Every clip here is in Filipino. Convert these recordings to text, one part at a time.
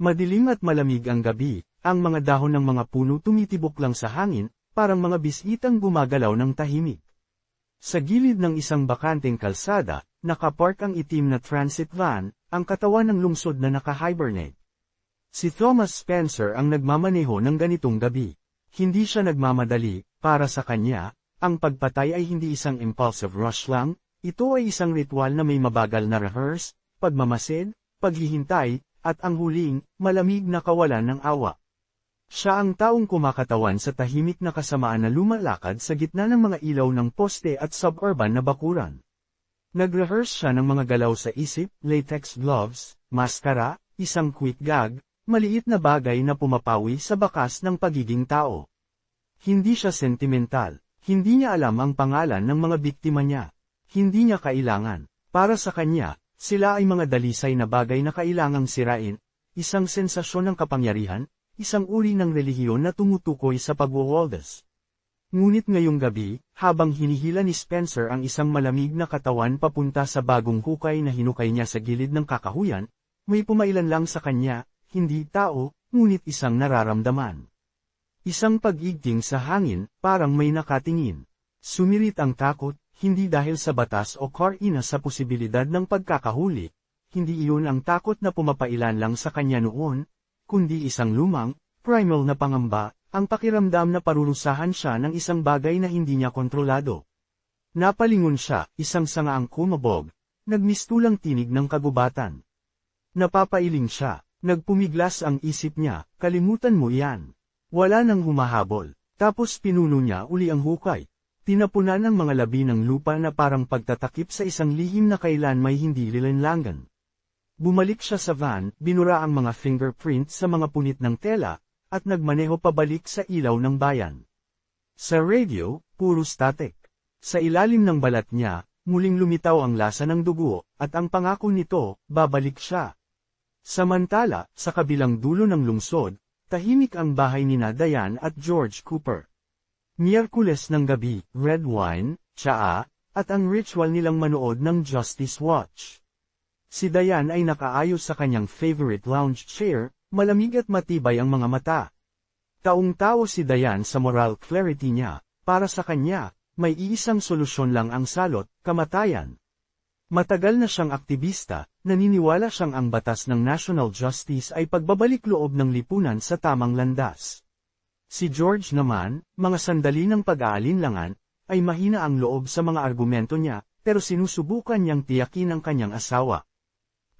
Madilim at malamig ang gabi, ang mga dahon ng mga puno tumitibok lang sa hangin, parang mga bisitang gumagalaw ng tahimik. Sa gilid ng isang bakanteng kalsada, nakapark ang itim na transit van, ang katawan ng lungsod na naka-hibernate. Si Thomas Spencer ang nagmamaneho ng ganitong gabi. Hindi siya nagmamadali, para sa kanya, ang pagpatay ay hindi isang impulsive rush lang, ito ay isang ritual na may mabagal na rehearse, pagmamasid, paghihintay, at ang huling, malamig na kawalan ng awa. Siya ang taong kumakatawan sa tahimik na kasamaan na lumalakad sa gitna ng mga ilaw ng poste at suburban na bakuran. Nag-rehearse siya ng mga galaw sa isip, latex gloves, maskara, isang quick gag, maliit na bagay na pumapawi sa bakas ng pagiging tao. Hindi siya sentimental, hindi niya alam ang pangalan ng mga biktima niya. Hindi niya kailangan. Para sa kanya, sila ay mga dalisay na bagay na kailangang sirain, isang sensasyon ng kapangyarihan, isang uri ng relihiyon na tumutukoy sa pagwawaldas. Ngunit ngayong gabi, habang hinihila ni Spencer ang isang malamig na katawan papunta sa bagong hukay na hinukay niya sa gilid ng kakahuyan, may pumailan lang sa kanya, hindi tao, ngunit isang nararamdaman. Isang pag-igting sa hangin, parang may nakatingin. Sumirit ang takot, hindi dahil sa batas o karina sa posibilidad ng pagkakahuli, hindi iyon ang takot na pumapailan lang sa kanya noon, kundi isang lumang, primal na pangamba, ang pakiramdam na parurusahan siya ng isang bagay na hindi niya kontrolado. Napalingon siya, isang sangaang kumabog, nagmistulang tinig ng kagubatan. Napapailing siya, nagpumiglas ang isip niya, kalimutan mo yan. Wala nang humahabol, tapos pinuno niya uli ang hukay, Tinapunan ng mga labi ng lupa na parang pagtatakip sa isang lihim na kailan may hindi lilanlangan. Bumalik siya sa van, binura ang mga fingerprint sa mga punit ng tela, at nagmaneho pabalik sa ilaw ng bayan. Sa radio, puro static. Sa ilalim ng balat niya, muling lumitaw ang lasa ng dugo, at ang pangako nito, babalik siya. Samantala, sa kabilang dulo ng lungsod, tahimik ang bahay ni Dayan at George Cooper. Miyerkules ng gabi, red wine, tsaa, at ang ritual nilang manood ng Justice Watch. Si Dayan ay nakaayos sa kanyang favorite lounge chair, malamig at matibay ang mga mata. Taong-tao si Dayan sa moral clarity niya, para sa kanya, may iisang solusyon lang ang salot, kamatayan. Matagal na siyang aktivista, naniniwala siyang ang batas ng national justice ay pagbabalik loob ng lipunan sa tamang landas. Si George naman, mga sandali ng pag-aalinlangan, ay mahina ang loob sa mga argumento niya, pero sinusubukan niyang tiyakin ang kanyang asawa.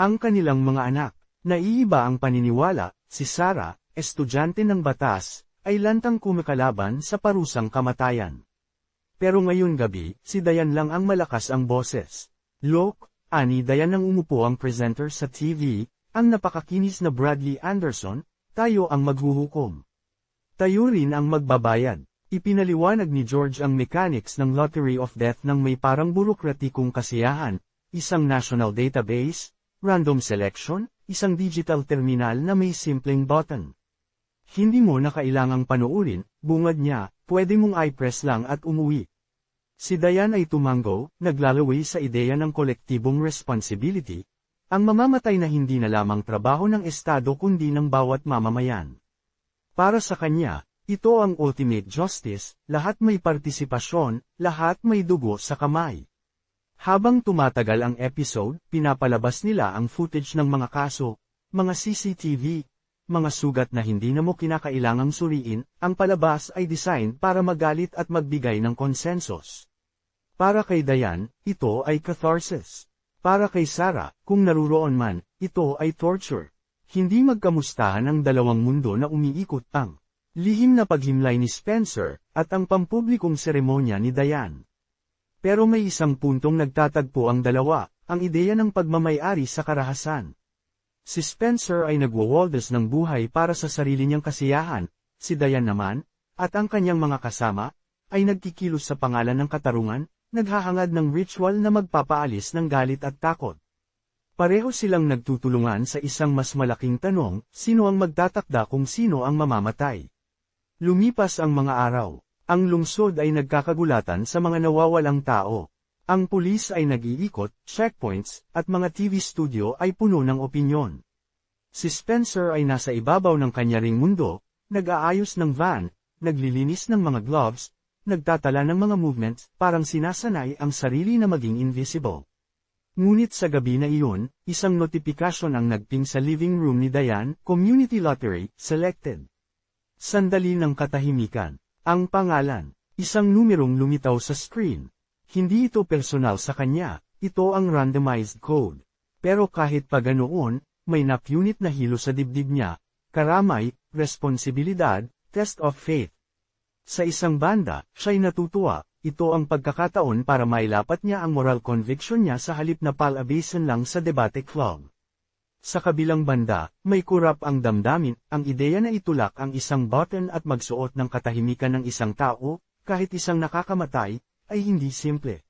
Ang kanilang mga anak, naiiba ang paniniwala, si Sarah, estudyante ng batas, ay lantang kumikalaban sa parusang kamatayan. Pero ngayon gabi, si Dayan lang ang malakas ang boses. Look, ani Dayan ang umupo ang presenter sa TV, ang napakakinis na Bradley Anderson, tayo ang maghuhukom. Tayo rin ang magbabayad. Ipinaliwanag ni George ang mechanics ng Lottery of Death ng may parang burokratikong kasiyahan, isang national database, random selection, isang digital terminal na may simpleng button. Hindi mo na kailangang panuurin, bungad niya, pwede mong i-press lang at umuwi. Si Dayan ay tumango, naglalaway sa ideya ng kolektibong responsibility, ang mamamatay na hindi na lamang trabaho ng Estado kundi ng bawat mamamayan. Para sa kanya, ito ang ultimate justice, lahat may partisipasyon, lahat may dugo sa kamay. Habang tumatagal ang episode, pinapalabas nila ang footage ng mga kaso, mga CCTV, mga sugat na hindi na mo kinakailangang suriin, ang palabas ay design para magalit at magbigay ng konsensus. Para kay Dayan, ito ay catharsis. Para kay Sarah, kung naruroon man, ito ay torture. Hindi magkamustahan ang dalawang mundo na umiikot ang lihim na paghimlay ni Spencer, at ang pampublikong seremonya ni Diane. Pero may isang puntong nagtatagpo ang dalawa, ang ideya ng pagmamayari sa karahasan. Si Spencer ay nagwawaldas ng buhay para sa sarili niyang kasiyahan, si Diane naman, at ang kanyang mga kasama, ay nagkikilos sa pangalan ng katarungan, naghahangad ng ritual na magpapaalis ng galit at takot. Pareho silang nagtutulungan sa isang mas malaking tanong, sino ang magtatakda kung sino ang mamamatay. Lumipas ang mga araw. Ang lungsod ay nagkakagulatan sa mga nawawalang tao. Ang pulis ay nag-iikot, checkpoints, at mga TV studio ay puno ng opinyon. Si Spencer ay nasa ibabaw ng kanya mundo, nag-aayos ng van, naglilinis ng mga gloves, nagtatala ng mga movements, parang sinasanay ang sarili na maging invisible. Ngunit sa gabi na iyon, isang notifikasyon ang nagping sa living room ni Diane, Community Lottery, selected. Sandali ng katahimikan. Ang pangalan, isang numerong lumitaw sa screen. Hindi ito personal sa kanya, ito ang randomized code. Pero kahit pa ganoon, may napunit na hilo sa dibdib niya, karamay, responsibilidad, test of faith. Sa isang banda, siya'y natutuwa, ito ang pagkakataon para mailapat niya ang moral conviction niya sa halip na palabasan lang sa debate club. Sa kabilang banda, may kurap ang damdamin, ang ideya na itulak ang isang button at magsuot ng katahimikan ng isang tao, kahit isang nakakamatay, ay hindi simple.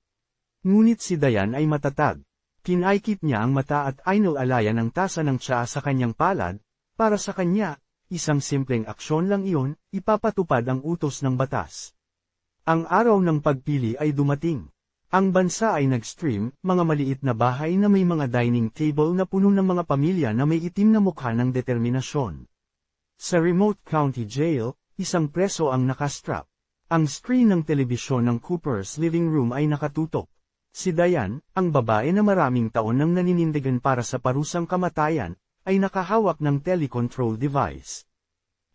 Ngunit si Dayan ay matatag. Kinaikit niya ang mata at ainul-alaya ng tasa ng tsa sa kanyang palad, para sa kanya, isang simpleng aksyon lang iyon, ipapatupad ang utos ng batas. Ang araw ng pagpili ay dumating. Ang bansa ay nag-stream, mga maliit na bahay na may mga dining table na puno ng mga pamilya na may itim na mukha ng determinasyon. Sa remote county jail, isang preso ang nakastrap. Ang screen ng telebisyon ng Cooper's living room ay nakatutok. Si Diane, ang babae na maraming taon nang naninindigan para sa parusang kamatayan, ay nakahawak ng telecontrol device.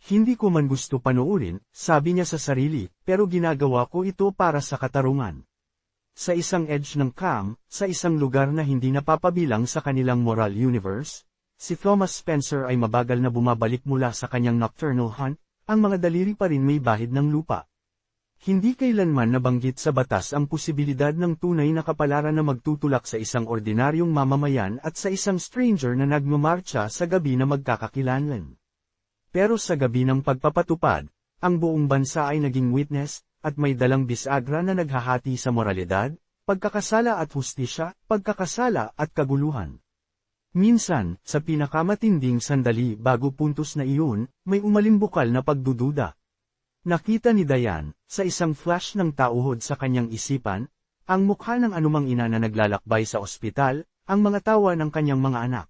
Hindi ko man gusto panoorin, sabi niya sa sarili, pero ginagawa ko ito para sa katarungan. Sa isang edge ng cam, sa isang lugar na hindi napapabilang sa kanilang moral universe, si Thomas Spencer ay mabagal na bumabalik mula sa kanyang nocturnal hunt, ang mga daliri pa rin may bahid ng lupa. Hindi kailanman nabanggit sa batas ang posibilidad ng tunay na kapalaran na magtutulak sa isang ordinaryong mamamayan at sa isang stranger na nagmamarcha sa gabi na magkakakilanlan. Pero sa gabi ng pagpapatupad, ang buong bansa ay naging witness, at may dalang bisagra na naghahati sa moralidad, pagkakasala at hustisya, pagkakasala at kaguluhan. Minsan, sa pinakamatinding sandali bago puntos na iyon, may umalimbukal na pagdududa. Nakita ni Dayan, sa isang flash ng tauhod sa kanyang isipan, ang mukha ng anumang ina na naglalakbay sa ospital, ang mga tawa ng kanyang mga anak.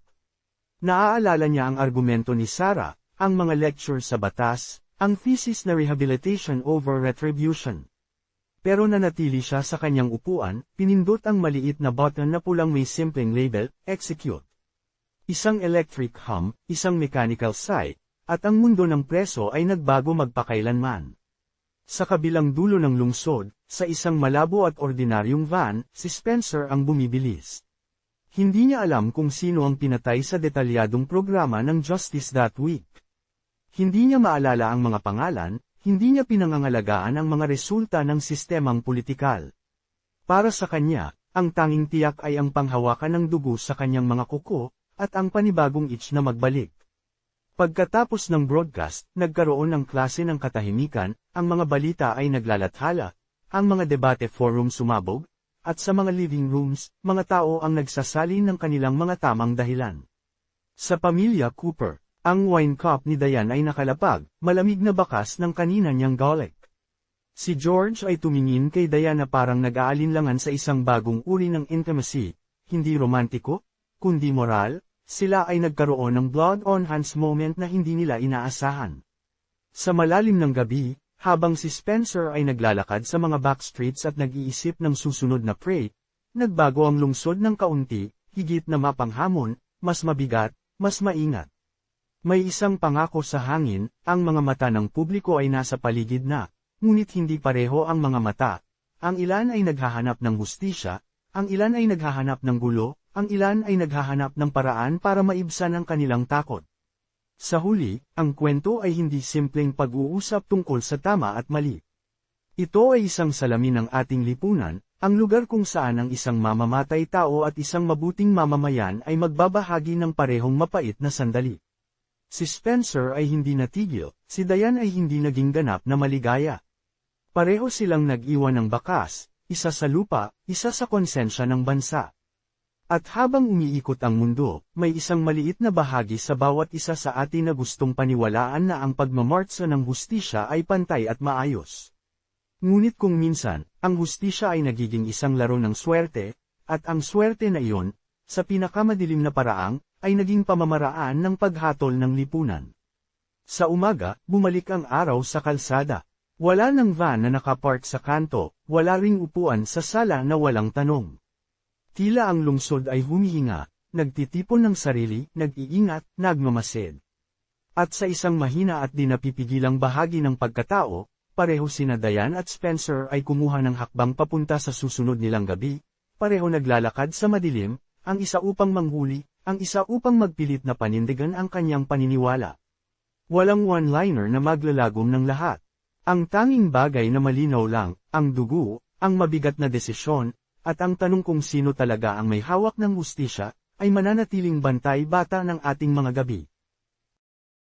Naaalala niya ang argumento ni Sarah, ang mga lecture sa batas, ang thesis na rehabilitation over retribution. Pero nanatili siya sa kanyang upuan, pinindot ang maliit na button na pulang may simpleng label, execute. Isang electric hum, isang mechanical sigh, at ang mundo ng preso ay nagbago magpakailanman. Sa kabilang dulo ng lungsod, sa isang malabo at ordinaryong van, si Spencer ang bumibilis. Hindi niya alam kung sino ang pinatay sa detalyadong programa ng Justice that week. Hindi niya maalala ang mga pangalan, hindi niya pinangangalagaan ang mga resulta ng sistemang politikal. Para sa kanya, ang tanging tiyak ay ang panghawakan ng dugo sa kanyang mga kuko, at ang panibagong itch na magbalik. Pagkatapos ng broadcast, nagkaroon ng klase ng katahimikan, ang mga balita ay naglalathala, ang mga debate forum sumabog, at sa mga living rooms, mga tao ang nagsasalin ng kanilang mga tamang dahilan. Sa pamilya Cooper, ang wine cup ni Diane ay nakalapag, malamig na bakas ng kanina niyang golek. Si George ay tumingin kay Diana parang nag-aalinlangan sa isang bagong uri ng intimacy, hindi romantiko, kundi moral, sila ay nagkaroon ng blood-on-hands moment na hindi nila inaasahan. Sa malalim ng gabi, habang si Spencer ay naglalakad sa mga backstreets at nag-iisip ng susunod na prey, nagbago ang lungsod ng kaunti, higit na mapanghamon, mas mabigat, mas maingat. May isang pangako sa hangin, ang mga mata ng publiko ay nasa paligid na, ngunit hindi pareho ang mga mata. Ang ilan ay naghahanap ng hustisya, ang ilan ay naghahanap ng gulo, ang ilan ay naghahanap ng paraan para maibsan ang kanilang takot. Sa huli, ang kwento ay hindi simpleng pag-uusap tungkol sa tama at mali. Ito ay isang salamin ng ating lipunan, ang lugar kung saan ang isang mamamatay tao at isang mabuting mamamayan ay magbabahagi ng parehong mapait na sandali. Si Spencer ay hindi natigil, si Diane ay hindi naging ganap na maligaya. Pareho silang nag-iwan ng bakas, isa sa lupa, isa sa konsensya ng bansa. At habang umiikot ang mundo, may isang maliit na bahagi sa bawat isa sa atin na gustong paniwalaan na ang pagmamartsa ng hustisya ay pantay at maayos. Ngunit kung minsan, ang hustisya ay nagiging isang laro ng swerte, at ang swerte na iyon, sa pinakamadilim na paraang, ay naging pamamaraan ng paghatol ng lipunan. Sa umaga, bumalik ang araw sa kalsada. Wala ng van na nakapark sa kanto, wala ring upuan sa sala na walang tanong. Tila ang lungsod ay humihinga, nagtitipon ng sarili, nag-iingat, nagmamasid. At sa isang mahina at di napipigilang bahagi ng pagkatao, pareho sina Dayan at Spencer ay kumuha ng hakbang papunta sa susunod nilang gabi, pareho naglalakad sa madilim, ang isa upang manghuli, ang isa upang magpilit na panindigan ang kanyang paniniwala. Walang one-liner na maglalagom ng lahat. Ang tanging bagay na malinaw lang, ang dugo, ang mabigat na desisyon, at ang tanong kung sino talaga ang may hawak ng hustisya, ay mananatiling bantay bata ng ating mga gabi.